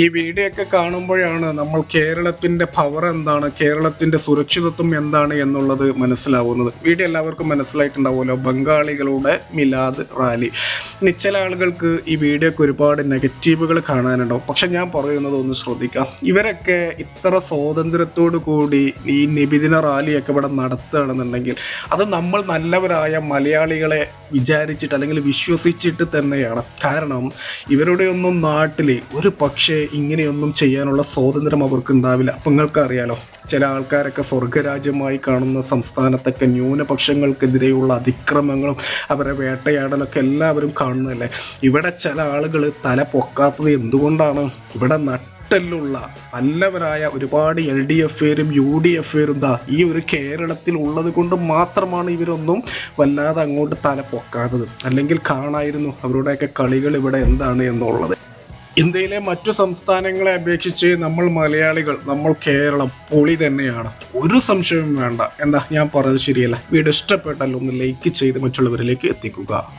ഈ വീഡിയോ ഒക്കെ കാണുമ്പോഴാണ് നമ്മൾ കേരളത്തിന്റെ പവർ എന്താണ് കേരളത്തിന്റെ സുരക്ഷിതത്വം എന്താണ് എന്നുള്ളത് മനസ്സിലാവുന്നത്. വീഡിയോ എല്ലാവർക്കും മനസ്സിലായിട്ടുണ്ടാവുമല്ലോ. ബംഗാളികളുടെ മിലാദ് റാലി. ഇനി ചില ആളുകൾക്ക് ഈ വീഡിയോക്ക് ഒരുപാട് നെഗറ്റീവുകൾ കാണാനുണ്ടാവും. പക്ഷെ ഞാൻ പറയുന്നത് ഒന്ന് ശ്രദ്ധിക്കാം. ഇവരൊക്കെ ഇത്ര സ്വാതന്ത്ര്യത്തോടു കൂടി ഈ നിബിദിന റാലിയൊക്കെ ഇവിടെ നടത്തുകയാണെന്നുണ്ടെങ്കിൽ അത് നമ്മൾ നല്ലവരായ മലയാളികളെ വിചാരിച്ചിട്ട് അല്ലെങ്കിൽ വിശ്വസിച്ചിട്ട് തന്നെയാണ്. കാരണം ഇവരുടെ ഒന്നും നാട്ടിൽ ഒരു പക്ഷേ ഇങ്ങനെയൊന്നും ചെയ്യാനുള്ള സ്വാതന്ത്ര്യം അവർക്ക് ഉണ്ടാവില്ല. അപ്പം നിങ്ങൾക്കറിയാലോ ചില ആൾക്കാരൊക്കെ സ്വർഗരാജ്യമായി കാണുന്ന സംസ്ഥാനത്തൊക്കെ ന്യൂനപക്ഷങ്ങൾക്കെതിരെയുള്ള അതിക്രമങ്ങളും അവരെ വേട്ടയാടലൊക്കെ എല്ലാവരും കാണുന്നതല്ലേ? ഇവിടെ ചില ആളുകൾ തല പൊക്കാത്തത് എന്തുകൊണ്ടാണ്? ഇവിടെ നട്ടെല്ലുള്ള നല്ലവരായ ഒരുപാട് എൽ ഡി എഫുകാരും യു ഡി എഫുകാരും ദാ ഈ ഒരു കേരളത്തിൽ ഉള്ളത് കൊണ്ട് മാത്രമാണ് ഇവരൊന്നും വല്ലാതെ അങ്ങോട്ട് തല പൊക്കാത്തത്. അല്ലെങ്കിൽ കാണായിരുന്നു അവരുടെയൊക്കെ കളികൾ ഇവിടെ എന്താണ് എന്നുള്ളത്. ഇന്ത്യയിലെ മറ്റു സംസ്ഥാനങ്ങളെ അപേക്ഷിച്ച് നമ്മൾ മലയാളികൾ നമ്മൾ കേരളം പൊളി തന്നെയാണ്. ഒരു സംശയവും വേണ്ട. എന്താ? ഞാൻ പറഞ്ഞത് ശരിയല്ല. വീട് ഇഷ്ടപ്പെട്ടാൽ ഒന്ന് ലൈക്ക് ചെയ്ത് മറ്റുള്ളവരിലേക്ക് എത്തിക്കുക.